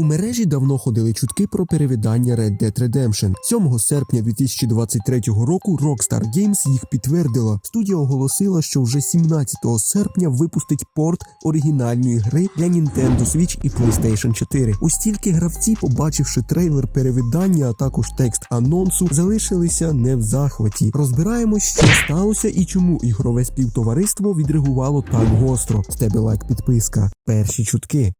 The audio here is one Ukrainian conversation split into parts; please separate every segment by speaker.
Speaker 1: У мережі давно ходили чутки про перевидання Red Dead Redemption. 7 серпня 2023 року Rockstar Games їх підтвердила. Студія оголосила, що вже 17 серпня випустить порт оригінальної гри для Nintendo Switch і PlayStation 4. Ось тільки гравці, побачивши трейлер перевидання, а також текст анонсу, залишилися не в захваті. Розбираємось, що сталося і чому ігрове співтовариство відреагувало так гостро. З лайк підписка. Перші чутки.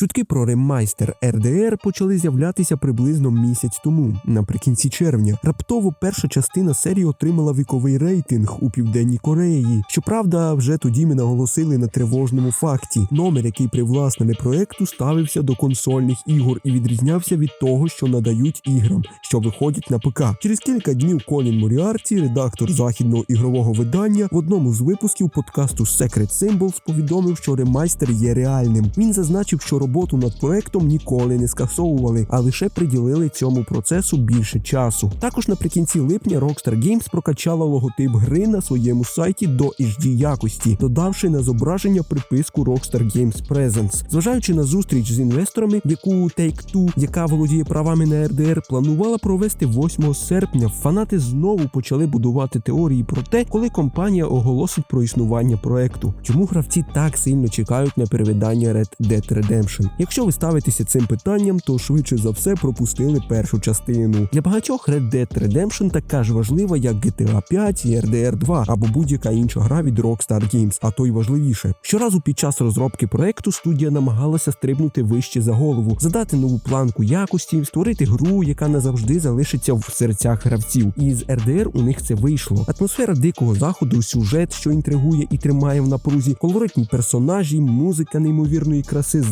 Speaker 1: Чутки про ремайстер РДР почали з'являтися приблизно місяць тому, наприкінці червня. Раптово перша частина серії отримала віковий рейтинг у південній Кореї. Щоправда, вже тоді ми наголосили на тривожному факті. Номер, який привласнений проекту, ставився до консольних ігор і відрізнявся від того, що надають іграм, що виходять на ПК. Через кілька днів Колін Моріарті, редактор західного ігрового видання, в одному з випусків подкасту Secret Symbols повідомив, що ремайстер є реальним. Він зазначив, що роботу над проектом ніколи не скасовували, а лише приділили цьому процесу більше часу. Також наприкінці липня Rockstar Games прокачала логотип гри на своєму сайті до HD якості, додавши на зображення приписку Rockstar Games Presence. Зважаючи на зустріч з інвесторами, яку Take-Two, яка володіє правами на RDR, планувала провести 8 серпня. Фанати знову почали будувати теорії про те, коли компанія оголосить про існування проекту. Чому гравці так сильно чекають на перевидання Red Dead Redemption? Якщо ви ставитеся цим питанням, то швидше за все пропустили першу частину. Для багатьох Red Dead Redemption така ж важлива, як GTA 5 і RDR 2 або будь-яка інша гра від Rockstar Games, а то й важливіше. Щоразу під час розробки проекту студія намагалася стрибнути вище за голову, задати нову планку якості, створити гру, яка назавжди залишиться в серцях гравців. І з RDR у них це вийшло. Атмосфера дикого заходу, сюжет, що інтригує і тримає в напрузі, колоритні персонажі, музика неймовірної краси з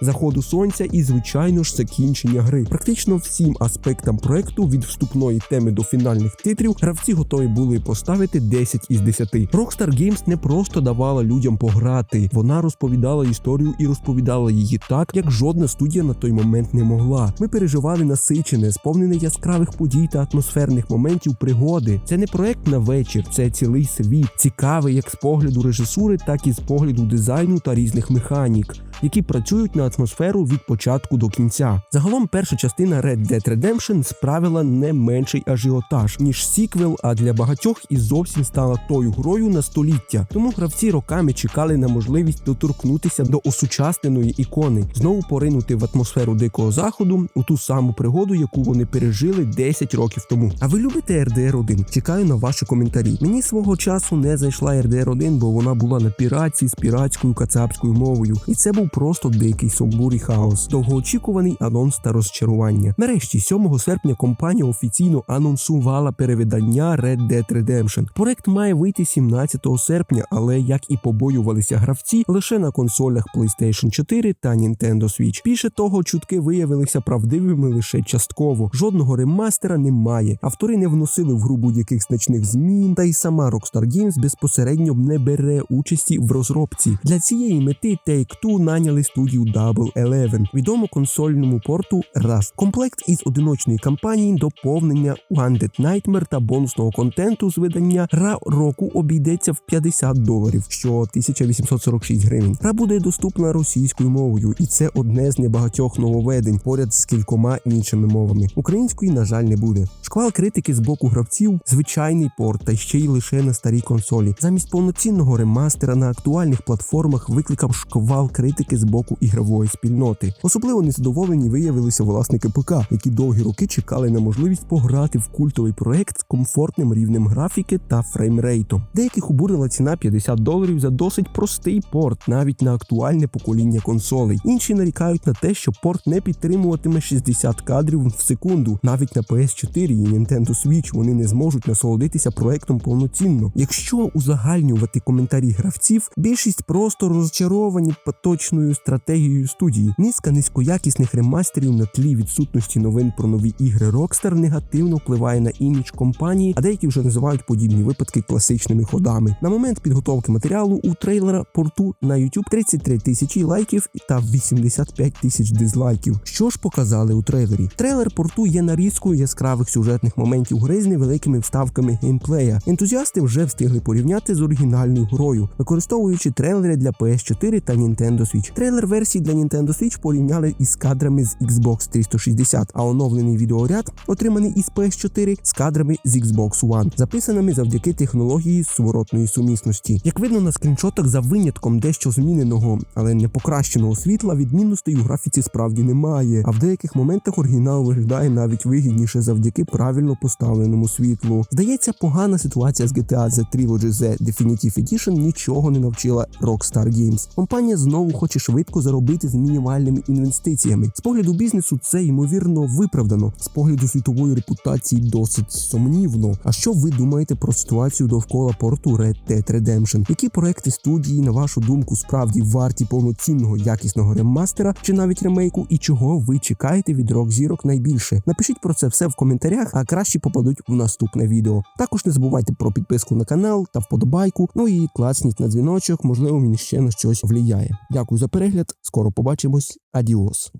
Speaker 1: заходу заходу сонця і, звичайно ж, закінчення гри. Практично всім аспектам проекту від вступної теми до фінальних титрів гравці готові були поставити 10 із 10. Rockstar Games не просто давала людям пограти, вона розповідала історію і розповідала її так, як жодна студія на той момент не могла. Ми переживали насичене, сповнене яскравих подій та атмосферних моментів пригоди. Це не проект на вечір, це цілий світ, цікавий як з погляду режисури, так і з погляду дизайну та різних механік які працюють на атмосферу від початку до кінця. Загалом перша частина Red Dead Redemption справила не менший ажіотаж, ніж сіквел, а для багатьох і зовсім стала тою грою на століття. Тому гравці роками чекали на можливість доторкнутися до осучасненої ікони, знову поринути в атмосферу дикого заходу у ту саму пригоду, яку вони пережили 10 років тому. А ви любите RDR 1? Чекаю на ваші коментарі. Мені свого часу не зайшла RDR 1, бо вона була на піраці з піратською кацапською мовою, і це був просто дикий сумбур і хаос, довгоочікуваний анонс та розчарування. Нарешті, 7 серпня, компанія офіційно анонсувала перевидання Red Dead Redemption. Проект має вийти 17 серпня, але як і побоювалися гравці, лише на консолях PlayStation 4 та Nintendo Switch. Більше того, чутки виявилися правдивими лише частково. Жодного ремастера немає. Автори не вносили в гру будь-яких значних змін, та й сама Rockstar Games безпосередньо не бере участі в розробці. Для цієї мети Take-Two наняли студію Double Eleven, відому консольному порту Rust. Комплект із одиночної кампанії, доповнення Dead Nightmare та бонусного контенту з видання гра року обійдеться в 50 доларів, що 1846 гривень. Гра буде доступна російською мовою, і це одне з небагатьох нововведень поряд з кількома іншими мовами. Української, на жаль, не буде. Шквал критики з боку гравців, звичайний порт, та ще й лише на старій консолі. Замість повноцінного ремастера на актуальних платформах викликав шквал критики з боку ігрової спільноти. Особливо незадоволені виявилися власники ПК, які довгі роки чекали на можливість пограти в культовий проект з комфортним рівнем графіки та фреймрейтом. Деяких обурила ціна 50 доларів за досить простий порт, навіть на актуальне покоління консолей. Інші нарікають на те, що порт не підтримуватиме 60 кадрів в секунду. Навіть на PS4 і Nintendo Switch вони не зможуть насолодитися проектом повноцінно. Якщо узагальнювати коментарі гравців, більшість просто розчаровані поточною стратегією студії. Низка низькоякісних ремастерів на тлі відсутності новин про нові ігри Rockstar негативно впливає на імідж компанії, а деякі вже називають подібні випадки класичними ходами. На момент підготовки матеріалу у трейлера порту на YouTube 33 тисячі лайків та 85 тисяч дизлайків. Що ж показали у трейлері? Трейлер порту є нарізкою яскравих сюжетних моментів гри з невеликими вставками геймплея. Ентузіасти вже встигли порівняти з оригінальною грою, використовуючи трейлери для PS4 та Nintendo Switch. Трейлер версії для Nintendo Switch порівняли із кадрами з Xbox 360, а оновлений відеоряд, отриманий із PS4, з кадрами з Xbox One, записаними завдяки технології зворотної сумісності. Як видно на скріншотах, за винятком дещо зміненого, але не покращеного світла, відмінностей у графіці справді немає. А в деяких моментах оригінал виглядає навіть вигідніше завдяки правильно поставленому світлу. Здається, погана ситуація з GTA The Trilogy The Definitive Edition нічого не навчила Rockstar Games. Компанія знову хоче швидко заробити з мінімальними інвестиціями. З погляду бізнесу це ймовірно виправдано. З погляду світової репутації досить сумнівно. А що ви думаєте про ситуацію довкола порту Red Dead Redemption? Які проекти студії, на вашу думку, справді варті повноцінного якісного ремастера чи навіть ремейку, і чого ви чекаєте від Rock Зірок найбільше? Напишіть про це все в коментарях, а краще попадуть в наступне відео. Також не забувайте про підписку на канал та вподобайку. Ну і клацніть на дзвіночок, можливо, він ще на щось влияє. Дякую за перегляд. Скоро побачимось. Адіос.